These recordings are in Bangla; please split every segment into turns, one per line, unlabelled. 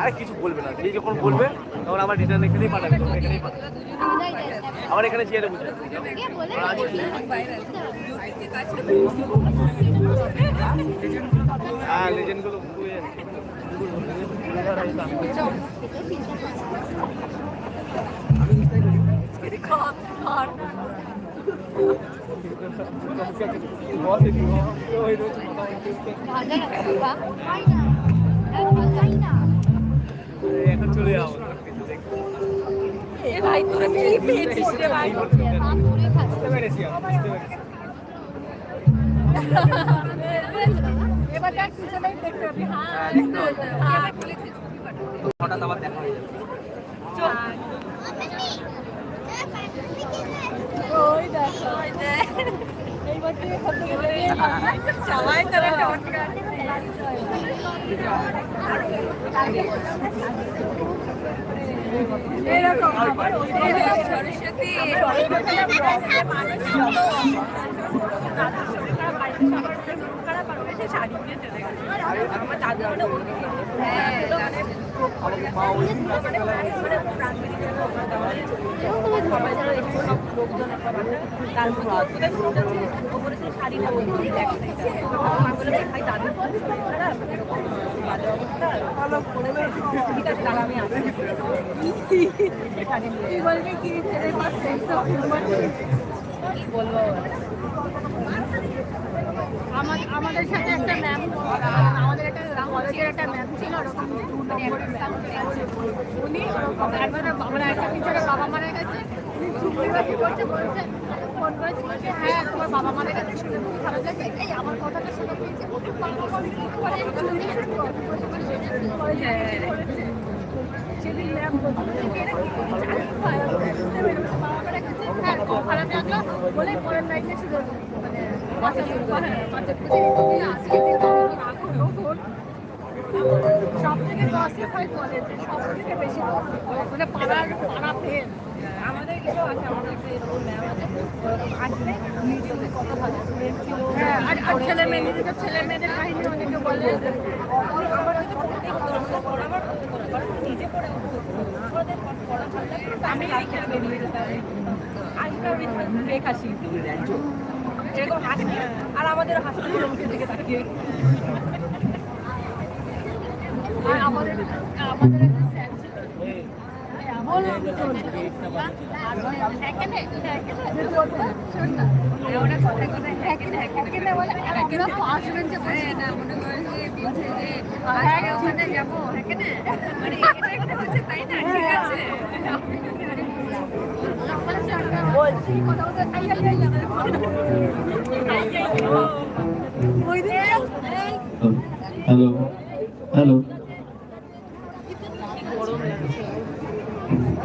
আরে কিছু বলবে না। যে যখন বলবে, তখন আমার রিটার্ন এখানেই পাঠাবে। এখানেই পাঠাবে। আমার এখানে চেয়ারে বুঝে হ্যাঁ লেজেন্ডগুলো খুবই এখন চলে যাব
ভাই তোরা কি পেয়েছিস রে ভাই
বুঝতে পেরেছি বুঝতে পেরেছি
এবার দেখ পিছনেই দেখতে পাবি হ্যাঁ হ্যাঁ বলেছিস
হঠাৎ আবার দেখা হয়ে যাবে।
ওই দেখ এইবার তুই এখান থেকে বেরিয়ে কি বলব আমাদের সাথে একটা ম্যাম আমাদের একটা কলেজের একটা ম্যাম ছিল ওরকম ম্যাম উনি একবার আমার একটা টিচারের বাবা মারা গেছে উনি চুপড়ি করছে বলছে ফোন করেছে বলছে হ্যাঁ তোমার বাবা মারা গেছে শুনে খুব খারাপ লাগছে এই আমার কথাটা শুনে করে সেদিন ম্যাম খারাপ লাগল বলে পরের নাইটে ছিল মানে বাচ্চা বাচ্চা রাখো ফোন সব থেকে গসিপ হয় কলেজে সব থেকে বেশি গসিপ মানে পাড়ার পাড়া ফেল আমাদের কিছু আছে আমাদের একটা এরকম ম্যাম আছে। আসলে নিজেদের কত ভালো স্টুডেন্ট ছিল হ্যাঁ আর আর ছেলে মেয়ে নিজেদের ছেলে মেয়েদের কাহিনী অনেকে বলে। আমার হয়তো পড়তেই হতো না, আমাদের পড়া আমার হতো নিজে পড়ে উঠতো। ওদের পড়া ভালো লাগতো, আমি লিখে বেরিয়ে যেতাম আজকাল ব্রেক হাসি এরকম হাসি আর আমাদের হাসি মুখের দিকে তাকিয়ে। আমাদের আমাদের একটা স্যার ছিল মনে মানে
হ্যালো হ্যালো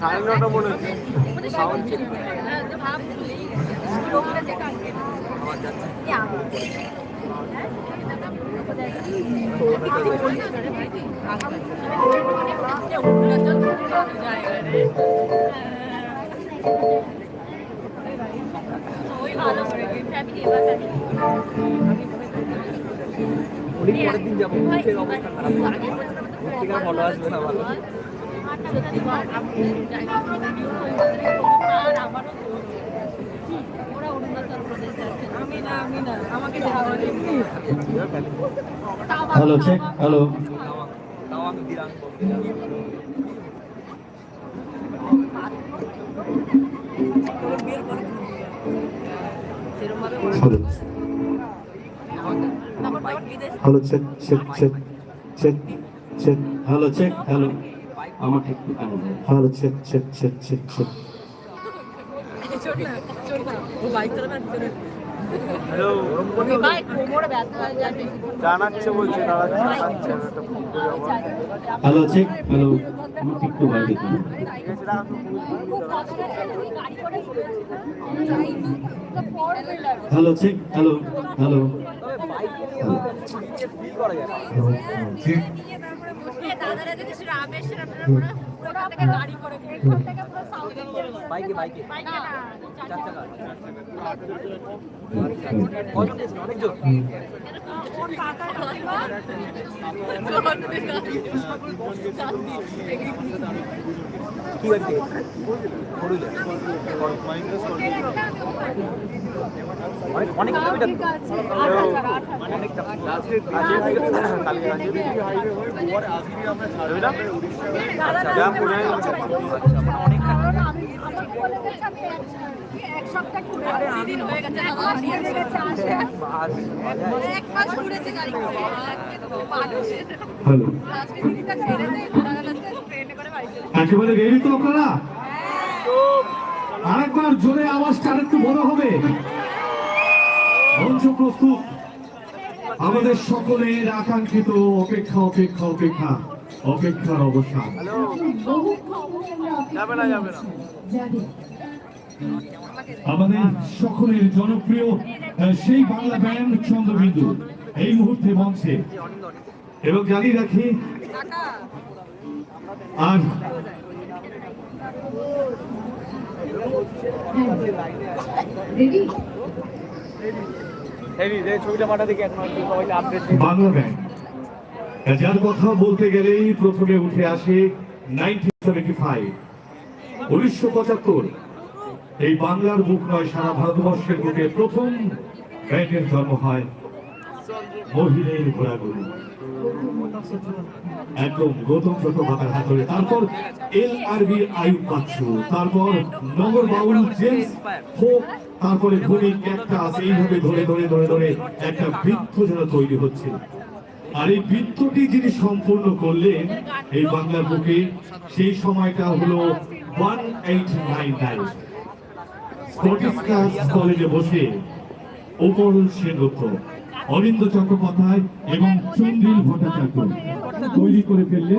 সাড়ে নটা মনে হচ্ছে পরের দিন যাব অবস্থা খারাপ ভালো আসবে না ভালো
hello check hello. Hello. Hello check check check check check hello check hello. আমাকে চেক চেক চেক চেক
ও বাইক চালাবে আর ভিতরে
হ্যালো।
হয়ে
হ্যালো চেক হ্যালো আমাকে একটু বাইরে। হ্যালো চেক হ্যালো হ্যালো
দাদারা যদি শুধু আপনারা পুরো পুরো থেকে গাড়ি করে এখান থেকে পুরো সাউথ
বাইকে বাইকে
বাইকে। না চার চাকা।
অনেকজন
ওর কাকার
কি আছে অনেক অনেক কিলোমিটার।
একেবারে রেডি তো আপনারা? আরেকবার জোরে আওয়াজটা আরেকটু বড় হবে। মঞ্চ প্রস্তুত। আমাদের সকলের আকাঙ্ক্ষিত অপেক্ষা অপেক্ষা অপেক্ষা অপেক্ষার অবসান। আমাদের সকলের জনপ্রিয় সেই বাংলা ব্যান্ড চন্দ্রবিন্দু এই মুহূর্তে মঞ্চে এবং জানিয়ে রাখি আর
হেভি
বাংলা যার কথা বলতে গেলেই প্রথমে উঠে আসে উনিশশো পঁচাত্তর। এই বাংলার বুক নয়, সারা ভারতবর্ষের বুকে প্রথম ব্যান্ডের জন্ম হয় মহিলের ঘোরাঘুরি একদম গৌতম তারপর L R B Ayub Bachchu, তারপর নগর বাউল জেমস তারপরে ধনী ক্যাকটাস এইভাবে ধরে ধরে ধরে ধরে একটা বৃত্ত যেন তৈরি হচ্ছে আর এই বৃত্তটি যিনি সম্পূর্ণ করলেন এই বাংলার বুকে সেই সময়টা হলো one eight nine nine Scottish class কলেজে বসে উপর সেনগুপ্ত অরিন্দ চট্টোপাধ্যায় এবং চন্দ্রিল ভট্টাচার্য তৈরি করে ফেললেন।